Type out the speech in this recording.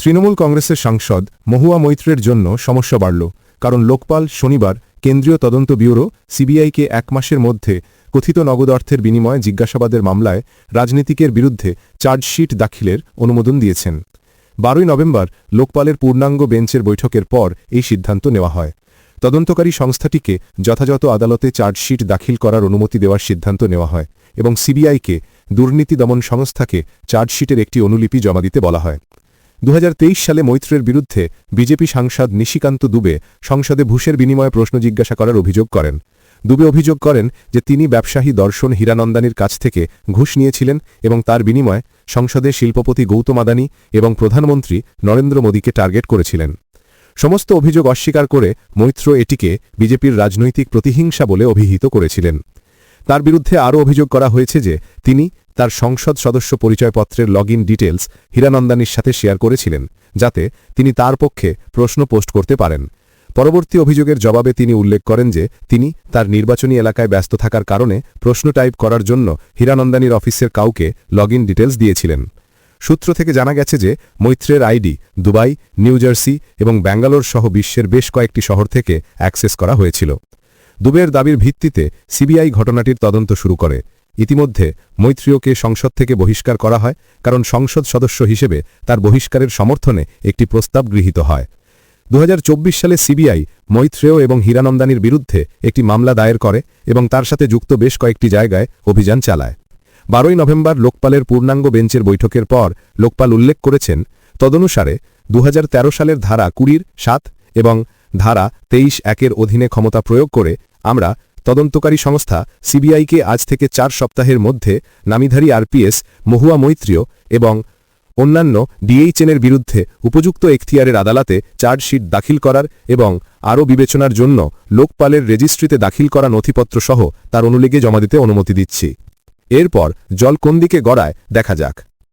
তৃণমূল কংগ্রেসের সাংসদ মহুয়া মৈত্রের জন্য সমস্যা বাড়ল, কারণ লোকপাল শনিবার কেন্দ্রীয় তদন্ত ব্যুরো সিবিআইকে এক মাসের মধ্যে কথিত নগদ অর্থের বিনিময়ে জিজ্ঞাসাবাদের মামলায় রাজনীতিকের বিরুদ্ধে চার্জশিট দাখিলের অনুমোদন দিয়েছেন। বারোই নভেম্বর লোকপালের পূর্ণাঙ্গ বেঞ্চের বৈঠকের পর এই সিদ্ধান্ত নেওয়া হয়। তদন্তকারী সংস্থাটিকে যথাযথ আদালতে চার্জশিট দাখিল করার অনুমতি দেওয়ার সিদ্ধান্ত নেওয়া হয় এবং সিবিআইকে দুর্নীতি দমন সংস্থাকে চার্জশিটের একটি অনুলিপি জমা দিতে বলা হয়। দু হাজার তেইশ সালে মৈত্রের বিরুদ্ধে বিজেপি সাংসদ নিশিকান্ত দুবে সংসদে ঘুষের বিনিময়ে প্রশ্ন জিজ্ঞাসা করার অভিযোগ করেন। দুবে অভিযোগ করেন যে তিনি ব্যবসায়ী দর্শন হীরানন্দানির কাছ থেকে ঘুষ নিয়েছিলেন এবং তার বিনিময়ে সংসদে শিল্পপতি গৌতম আদানি এবং প্রধানমন্ত্রী নরেন্দ্র মোদীকে টার্গেট করেছিলেন। সমস্ত অভিযোগ অস্বীকার করে মৈত্র এটিকে বিজেপির রাজনৈতিক প্রতিহিংসা বলে অভিহিত করেছিলেন। তার বিরুদ্ধে আরও অভিযোগ করা হয়েছে যে তিনি তার সংসদ সদস্য পরিচয়পত্রের লগ ইন ডিটেলস হীরানন্দানির সাথে শেয়ার করেছিলেন, যাতে তিনি তার পক্ষে প্রশ্ন পোস্ট করতে পারেন। পরবর্তী অভিযোগের জবাবে তিনি উল্লেখ করেন যে, তিনি তার নির্বাচনী এলাকায় ব্যস্ত থাকার কারণে প্রশ্ন টাইপ করার জন্য হীরানন্দানির অফিসের কাউকে লগ ইন ডিটেলস দিয়েছিলেন। সূত্র থেকে জানা গেছে যে, মৈত্রের আইডি, দুবাই, নিউ জার্সি এবং ব্যাঙ্গালোর সহ বিশ্বের বেশ কয়েকটি শহর থেকে অ্যাক্সেস করা হয়েছিল। দুবের দাবির ভিত্তিতে সিবিআই ঘটনাটির তদন্ত শুরু করে। ইতিমধ্যে মৈত্রীয়কে সংসদ থেকে বহিষ্কার করা হয়, কারণ সংসদ সদস্য হিসেবে তার বহিষ্কারের সমর্থনে একটি প্রস্তাব গৃহীত হয়। দু হাজার চব্বিশ সালে সিবিআই মৈত্রেয় এবং হীরানন্দানির বিরুদ্ধে একটি মামলা দায়ের করে এবং তার সাথে যুক্ত বেশ কয়েকটি জায়গায় অভিযান চালায়। বারোই নভেম্বর লোকপালের পূর্ণাঙ্গ বেঞ্চের বৈঠকের পর লোকপাল উল্লেখ করেছেন, তদনুসারে দু হাজার তেরো সালের ধারা কুড়ির সাত এবং ধারা তেইশ একের অধীনে ক্ষমতা প্রয়োগ করে আমরা তদন্তকারী সংস্থা সিবিআইকে আজ থেকে চার সপ্তাহের মধ্যে নামিধারী আরপিএস, মহুয়া মৈত্রীয় এবং অন্যান্য ডিএইচএনের বিরুদ্ধে উপযুক্ত এখতিয়ারের আদালতে চার্জশিট দাখিল করার এবং আরও বিবেচনার জন্য লোকপালের রেজিস্ট্রিতে দাখিল করা নথিপত্র সহ তার অনুলেগে জমা দিতে অনুমতি দিচ্ছি। এরপর জল কোন দিকে গড়ায় দেখা যাক।